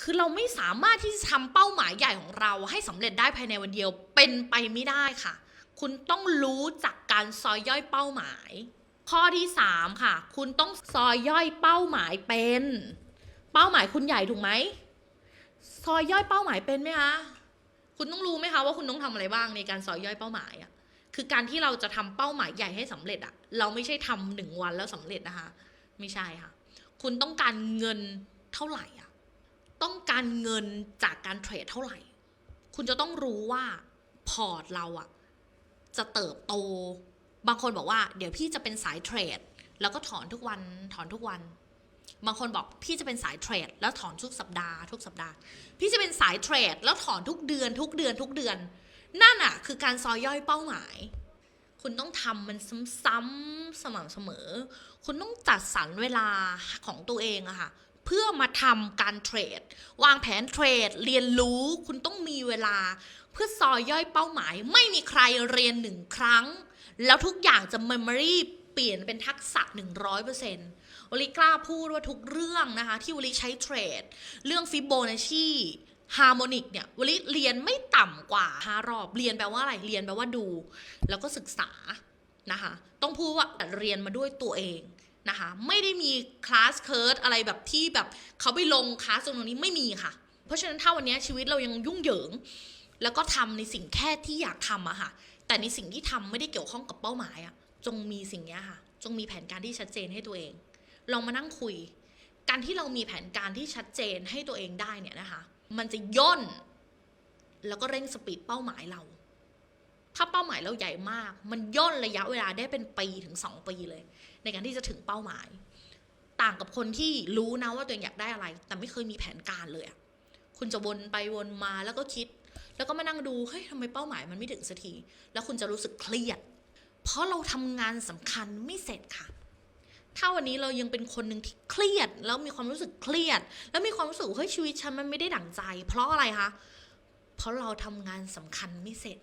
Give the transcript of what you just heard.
คือเราไม่สามารถที่จะทำเป้าหมายใหญ่ของเราให้สำเร็จได้ภายในวันเดียวเป็นไปไม่ได้ค่ะ คุณต้องรู้จักการซอยย่อยเป้าหมาย ข้อที่สามค่ะ คุณต้องซอยย่อยเป้าหมายเป็น เป้าหมายคุณใหญ่ถูกไหมซอยย่อยเป้าหมายเป็นไหมคะคุณต้องรู้ไหมคะว่าคุณต้องทำอะไรบ้างในการซอยย่อยเป้าหมายอะคือการที่เราจะทำเป้าหมายใหญ่ให้สำเร็จอะเราไม่ใช่ทำหนึ่งวันแล้วสำเร็จนะคะ ไม่ใช่ค่ะ คุณต้องการเงินเท่าไหร่อะ ต้องการเงินจากการเทรดเท่าไหร่ คุณจะต้องรู้ว่าพอร์ตเราอะจะเติบโต บางคนบอกว่า เดี๋ยวพี่จะเป็นสายเทรด แล้วก็ถอนทุกวันถอนทุกวัน บางคนบอกพี่จะเป็นสายเทรด แล้วถอนทุกสัปดาห์ทุกสัปดาห์ พี่จะเป็นสายเทรด แล้วถอนทุกเดือน ทุกเดือนทุกเดือน นั่นอะคือการซอยย่อยเป้าหมาย คุณต้องทำมันซ้ำๆสม่ำเสมอ คุณต้องจัดสรรเวลาของตัวเองอะค่ะ เพื่อมาทำการเทรด วางแผนเทรด เรียนรู้คุณต้องมีเวลา เพื่อซอยย่อยเป้าหมาย ไม่มีใครเรียนหนึ่งครั้ง แล้วทุกอย่างจะ memory เปลี่ยนเป็นทักษะ 100%วลิกล้าพูดว่าทุกเรื่องนะคะ ที่วลิใช้เทรด เรื่องฟิโบนัชชีฮาร์โมนิกเนี่ยวลิเรียนไม่ต่ำกว่า5รอบ เรียนแปลว่าอะไร เรียนแปลว่าดู แล้วก็ศึกษานะคะ ต้องพูดว่าเรียนมาด้วยตัวเอง นะคะไม่ได้มีคลาสเคิร์ดอะไรแบบที่แบบเขาไปลงคลาสตรงนี้ไม่มีค่ะ เพราะฉะนั้นถ้าวันนี้ชีวิตเรายังยุ่งเหยิง แล้วก็ทำในสิ่งแค่ที่อยากทำอะค่ะ แต่ในสิ่งที่ทำไม่ได้เกี่ยวข้องกับเป้าหมายอะจงมีสิ่งนี้ค่ะ จงมีแผนการที่ชัดเจนให้ตัวเอง ลองมานั่งคุย การที่เรามีแผนการที่ชัดเจนให้ตัวเองได้เนี่ยนะคะ มันจะย่น แล้วก็เร่งสปีดเป้าหมายเราาเป้าหมายเราใหญ่มาก มันย่นระยะเวลาได้เป็นปีถึงสองปีเลย ในการที่จะถึงเป้าหมาย ต่างกับคนที่รู้นะว่าตัวเองอยากได้อะไร แต่ไม่เคยมีแผนการเลยอะคุณจะวนไปวนมาแล้วก็คิด แล้วก็มานั่งดูเฮ้ยทำไมเป้าหมายมันไม่ถึงสักทีแล้วคุณจะรู้สึกเครียด เพราะเราทำงานสำคัญไม่เสร็จค่ะถ้าวันนี้เรายังเป็นคนหนึ่งที่เครียด แล้วมีความรู้สึกเครียด แล้วมีความรู้สึกเฮ้ยชีวิตฉันมันไม่ได้ดั่งใจ เพราะอะไรคะ เพราะเราทำงานสำคัญไม่เสร็จ